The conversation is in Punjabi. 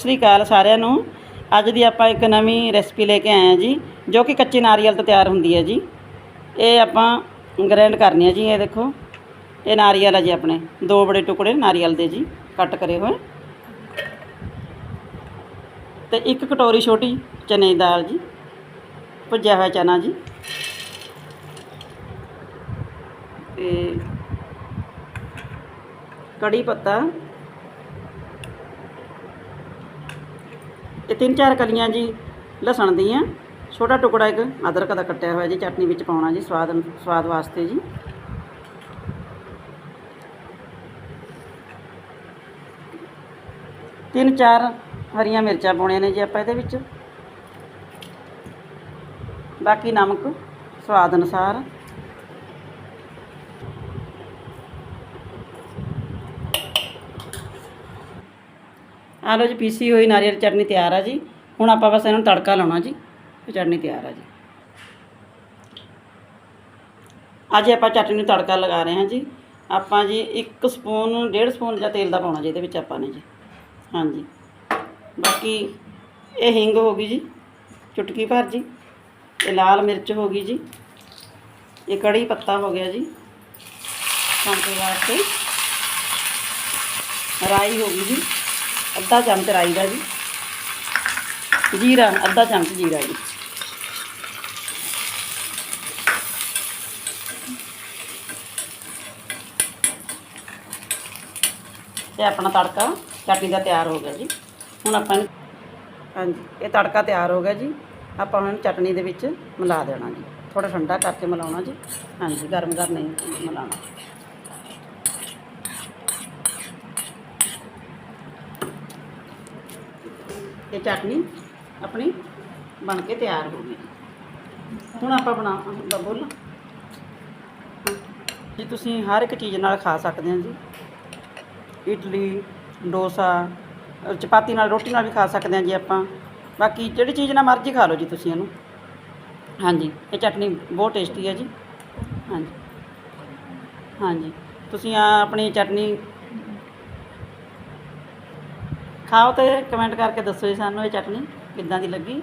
ਸ੍ਰੀ ਅਕਾਲ ਸਾਰਿਆਂ ਨੂੰ। ਅੱਜ ਦੀ ਆਪਾਂ ਇੱਕ ਨਵੀਂ ਰੈਸਪੀ ਲੈ ਕੇ ਆਏ ਹਾਂ ਜੀ, ਜੋ ਕਿ ਕੱਚੇ ਨਾਰੀਅਲ ਤੋਂ ਤਿਆਰ ਹੁੰਦੀ ਹੈ ਜੀ। ਇਹ ਆਪਾਂ ਗ੍ਰੈਂਡ ਕਰਨੀ ਹੈ ਜੀ, ਇਹ ਦੇਖੋ। ਇਹ ਨਾਰੀਅਲ ਹੈ ਜੀ ਆਪਣੇ, ਦੋ ਬੜੇ ਟੁਕੜੇ ਨਾਰੀਅਲ ਦੇ ਜੀ, ਕੱਟ ਕਰੇ ਹੋਏ। ਤੇ ਇੱਕ ਕਟੋਰੀ ਛੋਟੀ ਚਨੇ ਦੀ ਦਾਲ ਜੀ, ਭੁੱਜਿਆ ਹੋਇਆ ਚਨਾ ਜੀ। ਤੇ ਕੜੀ ਪੱਤਾ ਤਿੰਨ ਚਾਰ ਕਲੀਆਂ ਜੀ ਲਸਣ ਦੀਆਂ। ਛੋਟਾ ਟੁਕੜਾ ਇੱਕ ਅਦਰਕ ਦਾ ਕੱਟਿਆ ਹੋਇਆ ਜੀ, ਚਟਨੀ ਵਿੱਚ ਪਾਉਣਾ ਜੀ, ਸਵਾਦ ਸਵਾਦ ਵਾਸਤੇ ਜੀ। ਤਿੰਨ ਚਾਰ ਹਰੀਆਂ ਮਿਰਚਾਂ ਪਾਉਣੀਆਂ ਨੇ ਜੀ ਆਪਾਂ ਇਹਦੇ ਵਿੱਚ। ਬਾਕੀ ਨਮਕ ਸਵਾਦ ਅਨੁਸਾਰ। ਆ ਲਓ ਜੀ, ਪੀਸੀ ਹੋਈ ਨਾਰੀਅਲ ਚਟਨੀ ਤਿਆਰ ਆ ਜੀ। ਹੁਣ ਆਪਾਂ ਬਸ ਇਹਨੂੰ ਤੜਕਾ ਲਾਉਣਾ ਜੀ ਚਟਨੀ ਤਿਆਰ ਆ ਜੀ। ਅੱਜ ਆਪਾਂ ਚਟਨੀ ਨੂੰ ਤੜਕਾ ਲਗਾ ਰਹੇ ਹਾਂ ਜੀ। ਆਪਾਂ ਜੀ 1 ਸਪੂਨ, ਡੇਢ ਸਪੂਨ ਜਾਂ ਤੇਲ ਦਾ ਪਾਉਣਾ ਜੀ, ਇਹਦੇ ਵਿੱਚ ਆਪਾਂ ਨੇ ਜੀ। ਹਾਂਜੀ। ਬਾਕੀ ਇਹ ਹਿੰਗ ਹੋ ਗਈ ਜੀ, ਚੁਟਕੀ ਭਰ ਜੀ। ਇਹ ਲਾਲ ਮਿਰਚ ਹੋ ਗਈ ਜੀ। ਇਹ ਕੜੀ ਪੱਤਾ ਹੋ ਗਿਆ ਜੀ। ਤੜਕੇ ਵਾਸਤੇ। ਰਾਈ ਹੋ ਗਈ ਜੀ। ਅੱਧਾ ਚਮਚ ਰਾਈ ਦਾ ਜੀ। ਜੀਰਾ, ਅੱਧਾ ਚਮਚ ਜੀਰਾ ਜੀ। ਤੇ ਆਪਣਾ ਤੜਕਾ ਚਟਨੀ ਦਾ ਤਿਆਰ ਹੋ ਗਿਆ ਜੀ। ਹੁਣ ਆਪਾਂ ਹਾਂਜੀ, ਇਹ ਤੜਕਾ ਤਿਆਰ ਹੋ ਗਿਆ ਜੀ। ਆਪਾਂ ਹੁਣ ਇਹਨੂੰ ਚਟਨੀ ਦੇ ਵਿੱਚ ਮਿਲਾ ਦੇਣਾ ਜੀ। ਥੋੜਾ ਠੰਡਾ ਕਰਕੇ ਮਿਲਾਉਣਾ ਜੀ। ਹਾਂਜੀ ਗਰਮ ਗਰਮ ਨਹੀਂ ਮਿਲਾਉਣਾ। ਇਹ ਚਟਨੀ ਆਪਣੀ ਬਣ ਕੇ ਤਿਆਰ ਹੋ ਗਈ। ਹੁਣ ਆਪਾਂ ਬਣਾ ਬੋਲ। ਜੀ, ਤੁਸੀਂ ਹਰ ਇੱਕ ਚੀਜ਼ ਨਾਲ ਖਾ ਸਕਦੇ ਹੋ ਜੀ। ਇਡਲੀ ਡੋਸਾ ਚਪਾਤੀ ਨਾਲ, ਰੋਟੀ ਨਾਲ ਵੀ ਖਾ ਸਕਦੇ ਹਾਂ ਜੀ ਆਪਾਂ। ਬਾਕੀ ਜਿਹੜੀ ਚੀਜ਼ ਨਾਲ ਮਰਜ਼ੀ ਖਾ ਲਓ ਜੀ ਤੁਸੀਂ ਇਹਨੂੰ। ਹਾਂਜੀ, ਇਹ ਚਟਨੀ ਬਹੁਤ ਟੇਸਟੀ ਹੈ ਜੀ। ਹਾਂਜੀ। ਹਾਂਜੀ, ਤੁਸੀਂ ਆ ਆਪਣੀ ਚਟਨੀ ਖਾਓ ਤੇ ਕਮੈਂਟ ਕਰਕੇ ਦੱਸੋ ਜੀ ਸਾਨੂੰ ਇਹ ਚਟਨੀ ਕਿੱਦਾਂ ਦੀ ਲੱਗੀ।